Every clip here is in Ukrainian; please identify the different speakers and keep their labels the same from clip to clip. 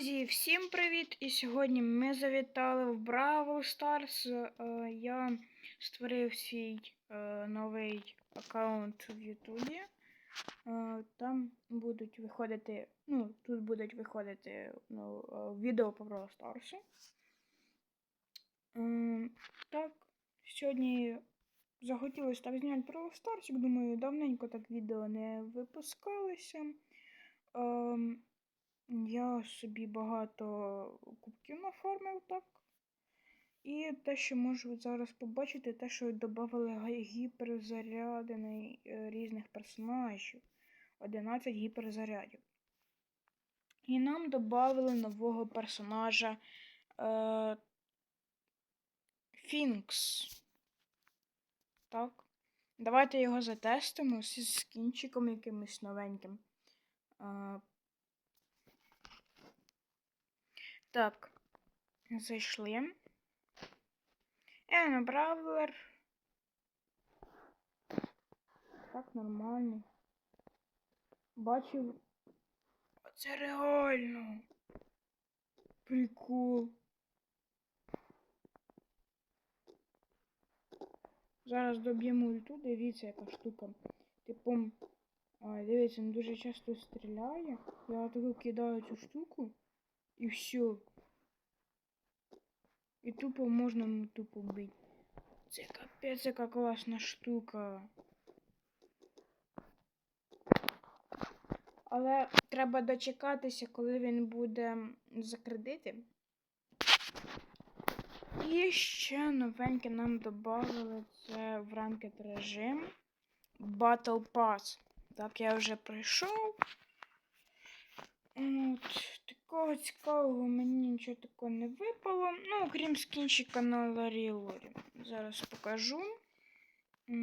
Speaker 1: Друзі, всім привіт! І сьогодні ми завітали в Бравл Stars. Е, Я створив свій е, новий аккаунт в Ютубі. Е, Там будуть виходити, ну, тут будуть виходити ну, відео по Бравл. Е, Так, сьогодні захотілося так зняти Бравл Stars. Думаю, давненько так відео не випускалися. Я собі багато кубків нафармив так. І те, що можу зараз побачити, те, що додали гіперзаряди е, різних персонажів. 11 гіперзарядів. І нам додали нового персонажа е, Фінкс. Так. Давайте його затестимо зі скінчиком якимось новеньким. Е, Так, зайшли. Ен Бравлер. Так, нормально. Бачив. Це реально. Прикол. Зараз доб'ємо ульту, дивіться, яка штука. Типу, дивіться, він дуже часто стріляє. Я таку кидаю цю штуку. І все. І тупо можна ну, тупо бити. Це капець, яка класна штука. Але треба дочекатися, коли він буде за кредити. І ще новеньке нам додали це в ранкет режим Battle Pass. Так, я вже пройшов. От, такого цікавого мені нічого такого не випало. Ну, окрім скінчика на Ларі Лорі. Зараз покажу. Де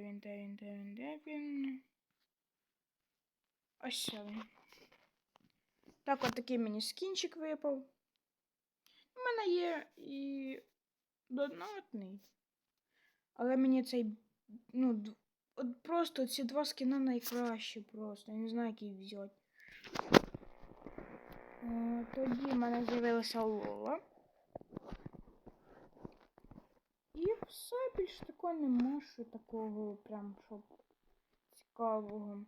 Speaker 1: він, де він, де він, де він? Ось він. Так, от такий мені скінчик випав. У мене є і донатний. Але мені цей, ну, от просто ці два скіна найкращі просто. Я не знаю, який взяти. Е, Тоді в мене з'явилася Лола. І все більш такого нема, що такого прям щоб цікавого.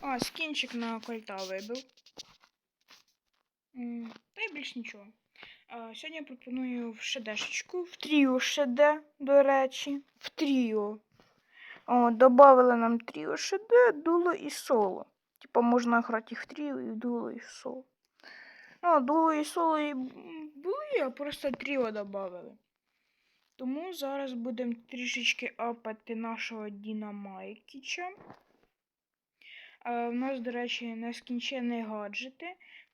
Speaker 1: А, скінчик на кольта вибив. Та й більш нічого. А, сьогодні я пропоную в шедешечку, в тріо шеде, до речі. В тріо. О, добавили нам тріо шеде, дуло і соло. Типа можна грати і в тріо, і в дуло, і в соло. Ну, дуло і соло і були, а просто тріо додавали. Тому зараз будемо трішечки апати нашого Діна Майкіча. У нас, до речі, нескінченні гаджети.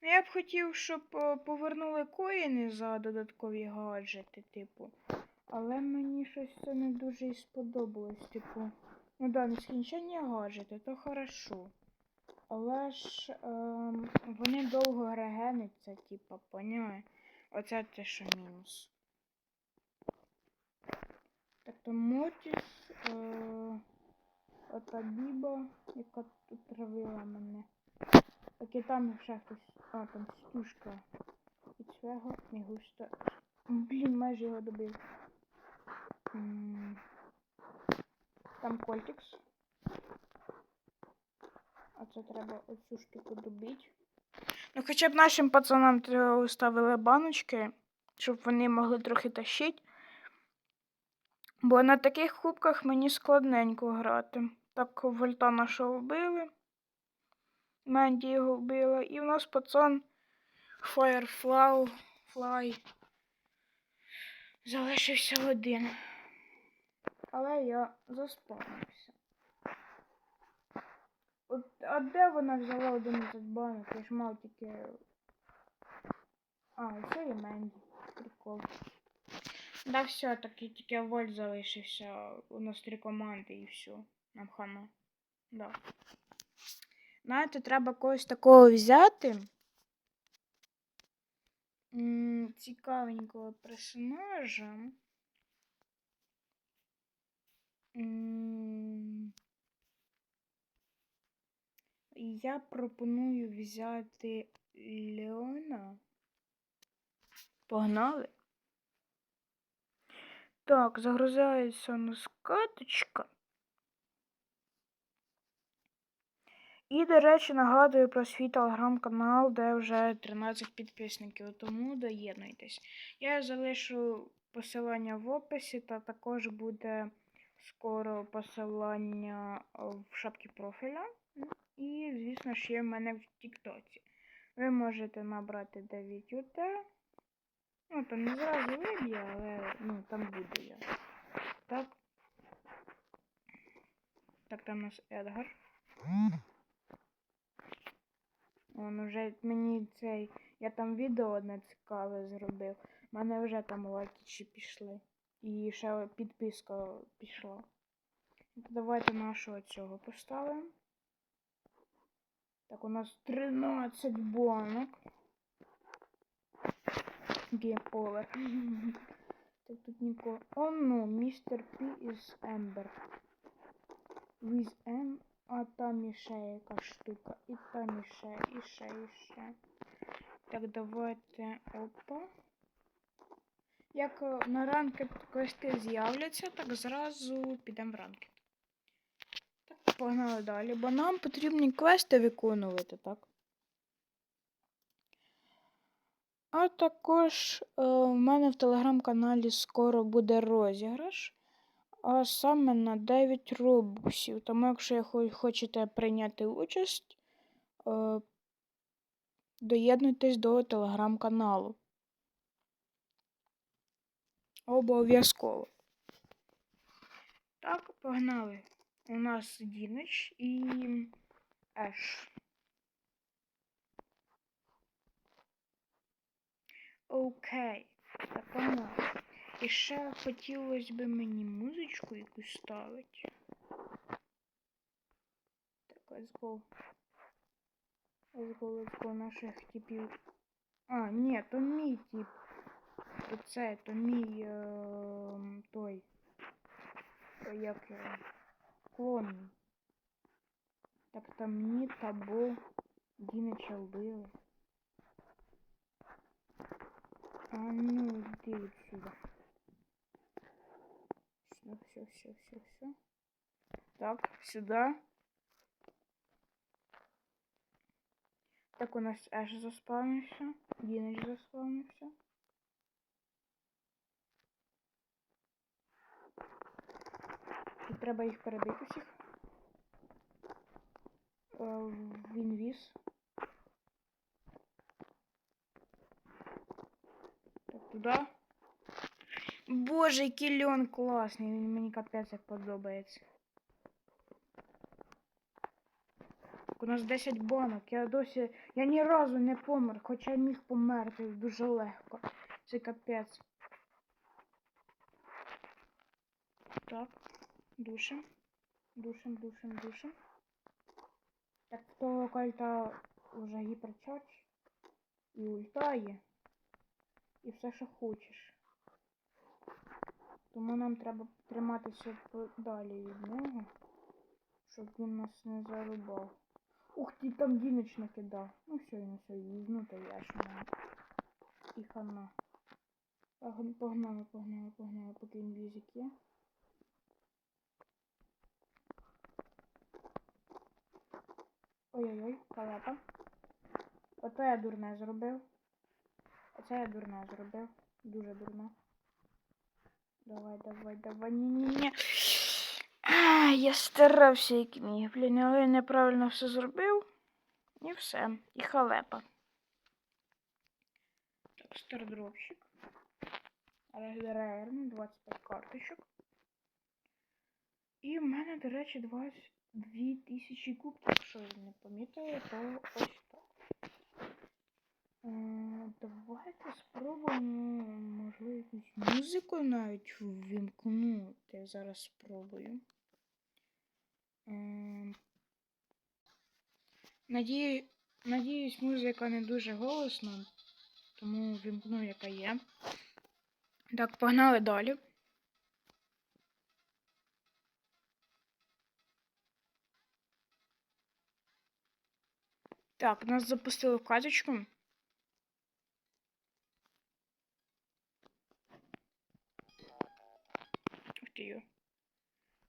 Speaker 1: Ну, я б хотів, щоб е, повернули коїни за додаткові гаджети, типу. Але мені щось це не дуже і сподобалось, типу. Ну да, нескінченні гаджети, то хорошо. Але ж ем, вони довго регенуться, типу, поняє? Оце те, що мінус. Так то Мотіс, е, ота біба, яка тут травила мене. Так і там ще хтось. А, там стушка. І цього не густо. Блін, майже його добив. Там Кольтикс. Це треба оцю штуку добити. Ну, хоча б нашим пацанам треба ставили баночки, щоб вони могли трохи тащити. Бо на таких кубках мені складненько грати. Так вольта нашого вбили. Менді його вбила. І в нас пацан Firefly Fly залишився один. Але я заспавнився. А де вона взяла 11 банок? Я ж мав тільки. А, це і Менді. Прикол. Да все, таки тільки Вольт залишився. У нас три команди і все. Нам хана. Да. Знаєте, треба когось такого взяти. Цікавенького персонажа. Я пропоную взяти Леона. Погнали. Так, загрузається у нас каточка. І, до речі, нагадую про свій телеграм-канал, де вже 13 підписників, тому доєднуйтесь. Я залишу посилання в описі, та також буде скоро посилання в шапці профіля. І, звісно є в мене в Тіктоці. Ви можете набрати 9 ут. Ну, там не зразу виб'є, але ну, там буде я. Так. Так, там у нас Едгар. Он вже мені цей. Я там відео одне цікаве зробив. У мене вже там лайки пішли. І ще підписка пішла. Давайте нашого цього поставимо. Так, у нас 13 банок. Over. Так тут нікого. О, ну, містер Пі із Ембер. With M, а там іще яка штука. І там іще, і ще, і ще. Так, давайте. Опа. Як е, на ранкет квести з'являться, так зразу підемо в ранкет. Погнали далі, бо нам потрібні квести виконувати, так? А також е, в мене в телеграм-каналі скоро буде розіграш, а саме на 9 робусів. Тому, якщо хо- хочете прийняти участь, е, доєднуйтесь до телеграм-каналу. Обов'язково. Так, погнали. У нас Дінич і Еш. Окей, так погнали. І ще хотілося б мені музичку якусь ставити. Так, let's go. Let's go, let's go наших типів. А, ні, то мій тип. Оце, то мій е, той. Як його? Клон. Так там ні або Дінича вбили. А ну, иди отсюда. Все, все, все, все, все. Так, сюда. Так, у нас Эш заспавнився. Дінич заспавнився. Треба їх перебити всіх. Е, В інвіз. Так, туди. Боже, який льон класний, він мені капець як подобається. У нас 10 банок. Я досі. Я ні разу не помер, хоча міг померти дуже легко. Це капець. Так, душим. Душим, душим, душим. Так, того кольта вже гіперчардж. І ульта є. І все, що хочеш. Тому нам треба триматися подалі від нього, щоб він нас не зарубав. Ух ти, там Діноч накидав. Ну все, він все візьму, то я ж маю. І хана. Погнали, погнали, погнали, поки інвізик є. Ой-ой-ой, палета. Ото я дурне зробив. Оце я дурне зробив. Дуже дурно. Давай, давай, давай. Ні-ні-ні. Я старався як міг, блін, але я неправильно все зробив. І все. І халепа. Так, стардропщик. Реально 25 карточок. І в мене, до речі, 20... 2000 кубків, якщо я не помітили, то ось так. Е, давайте спробуємо, можливо, якусь музику навіть ввімкнути. Я зараз спробую. Е, надію, Надіюсь, музика не дуже голосна, тому вімкну, яка є. Так, погнали далі. Так, нас запустили в каточку. Ух ти йо.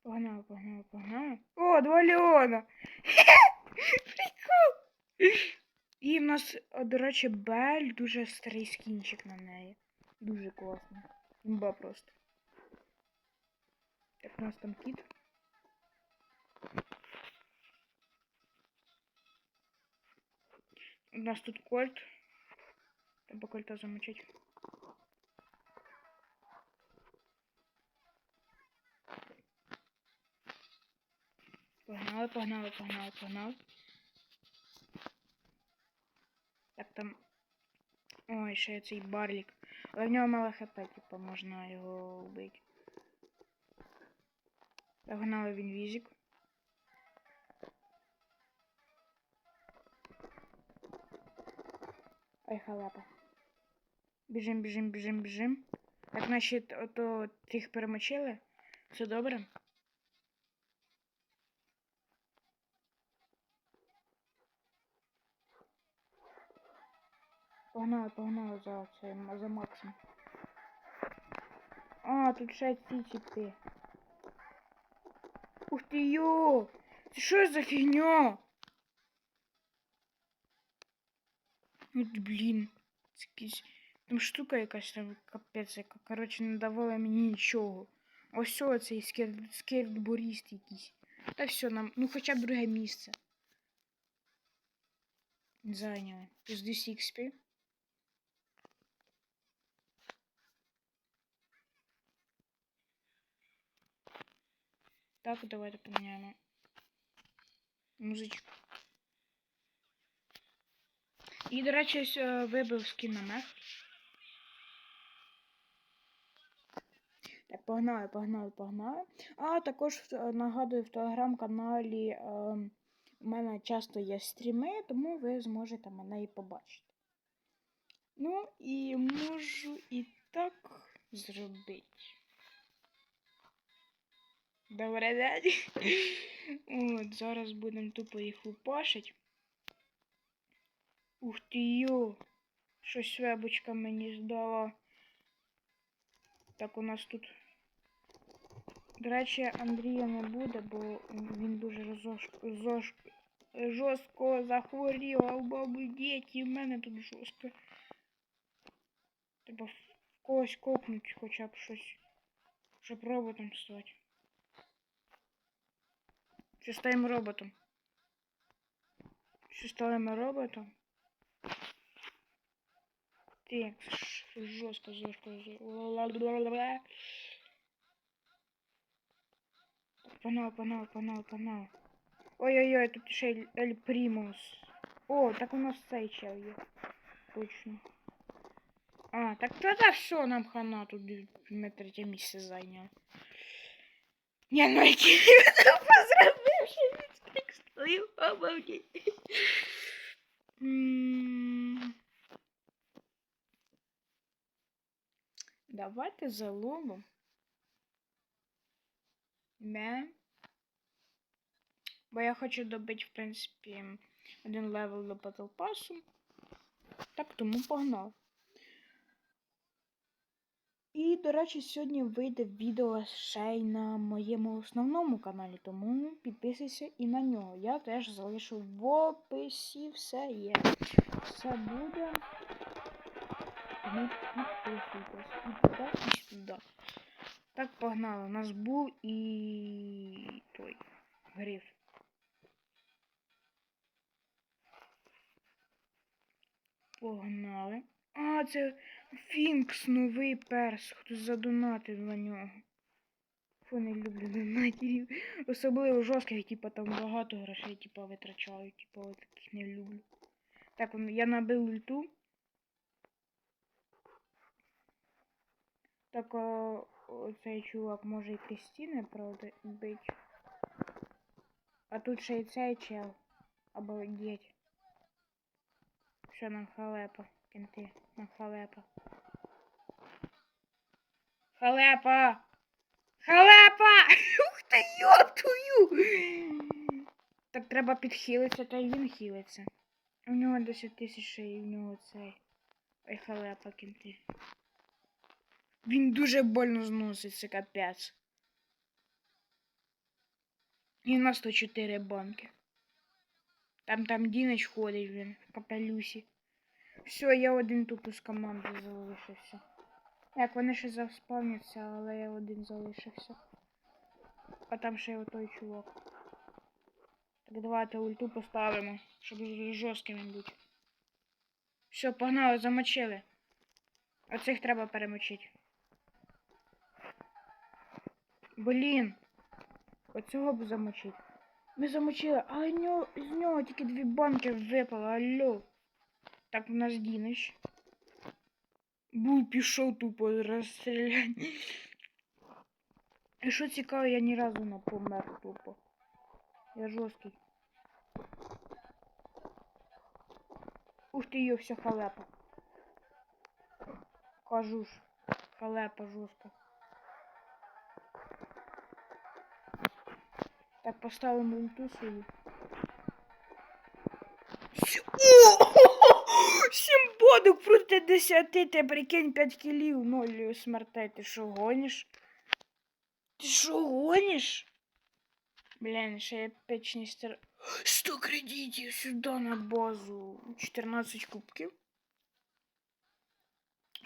Speaker 1: Погнали, погнали, погнали. О, два Леона! Прикол! І в нас, до речі, Бель, дуже старий скінчик на неї. Дуже класно. Імба просто. Так, у нас там кіт. У нас тут кольт. Треба кольта замочить. Погнали, погнали, погнали, погнали. Так там. Ой, ще є цей барлік. Але в нього мало хп, типу, можна його вбити. Погнали він візик. Ой, халапа. Біжим, біжим, біжим, біжим. Так, значить, ото тих перемочили. Все добре? Погнали, погнали за цим, за Максом. А, тут ще ці чіпи. Ух ти йо! Це що за фігня? От блін. Це якийсь... Там штука якась там капець, яка, коротше, не давала мені нічого. Ось о, цей скерт, скертборіст якийсь. Та все, нам, ну хоча б друге місце. Зайняли. Плюс 200 XP. Так, давайте поміняємо музичку. І, до речі, ось, е, вибив скін на мех. Так, погнали, погнали, погнали. А також е, нагадую, в телеграм-каналі е, у мене часто є стріми, тому ви зможете мене і побачити. Ну, і можу і так зробити. Добрий день. От, зараз будемо тупо їх лупашить. Ух ти йо. Щось вебочка мені здала. Так, у нас тут. До речі, Андрія не буде, бо він дуже розош... зош... жорстко захворів, а у баби діти, в мене тут жорстко. Треба в когось копнуть хоча б щось. Щоб роботом стати. Чи стаємо роботом? Чи стаємо роботом? Так, жорстко, жорстко, жорстко. Панал, панал, панал, панал. Ой-ой-ой, тут ще Ель- Ель Примус. О, так у нас цей чел є. Точно. А, так тогда все, нам хана тут ми третє місце зайняли. Я ну який позробив, що він сприкстою, обалдеть. Давайте залогу. Не. Бо я хочу добити, в принципі, один левел до Pass. Так, тому погнав. І, до речі, сьогодні вийде відео ще й на моєму основному каналі, тому підписуйся і на нього. Я теж залишу в описі, все є. Все буде. І і сюди. Так, погнали. У нас був і той гриф. Погнали. А, це Фінкс новий перс. Хтось задонатив на нього. Фу, не люблю донатерів. Особливо жорстких, типа там багато грошей, типа витрачаю, типа от таких не люблю. Так, я набив ульту. Так, а, оцей чувак може і Крістіни, правда, бить. А тут ще й цей чел. Обалдеть. Що нам халепа, кінти, нам халепа. Халепа! Халепа! Ух ти, йоптую! Так треба підхилитися, та й він хилиться. У нього 10 тисяч і в нього цей. Ой, халепа кінти. Він дуже больно зносить, це капець. І на 104 банки. Там там Дінич ходить, він в капелюсі. Все, я один тупо з команди залишився. Як вони ще заспавняться, але я один залишився. А там ще й отой чувак. Так давайте ульту поставимо, щоб жорсткими бути. Все, погнали, замочили. Оцих треба перемочити. Блін. Оцього б замочити. Ми замочили, але нього, з нього тільки дві банки випало, алло. Так у нас Дінич. Був пішов тупо розстріляти. І що цікаво, я ні разу не помер тупо. Я жорсткий. Ух ти йо, вся халепа. Кажу ж. Халепа жорстка. Так, поставимо ульту свою. Сім бодок проти десяти, ти прикинь, 5 кілів, ноль смертей. Ти що гониш? Ти що гониш? Блін, ще я печні стар... 100 кредитів сюди на базу. 14 кубків.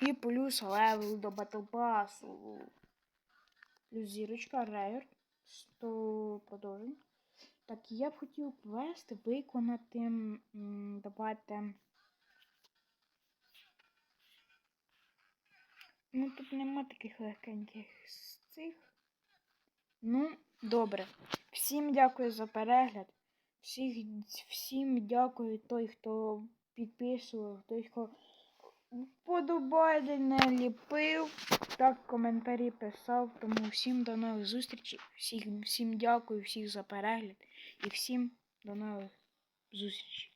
Speaker 1: І плюс левел до батл пасу. Плюс зірочка, рейер. 100 продовжень. Так, я б хотів квест виконати. Давайте. Ну, тут нема таких легеньких з цих. Ну, добре. Всім дякую за перегляд. Всіх, всім дякую той, хто підписував, той, хто вподобайки не ліпив, так коментарі писав. Тому всім до нових зустрічей. Всім, всім дякую, всіх за перегляд і всім до нових зустрічей.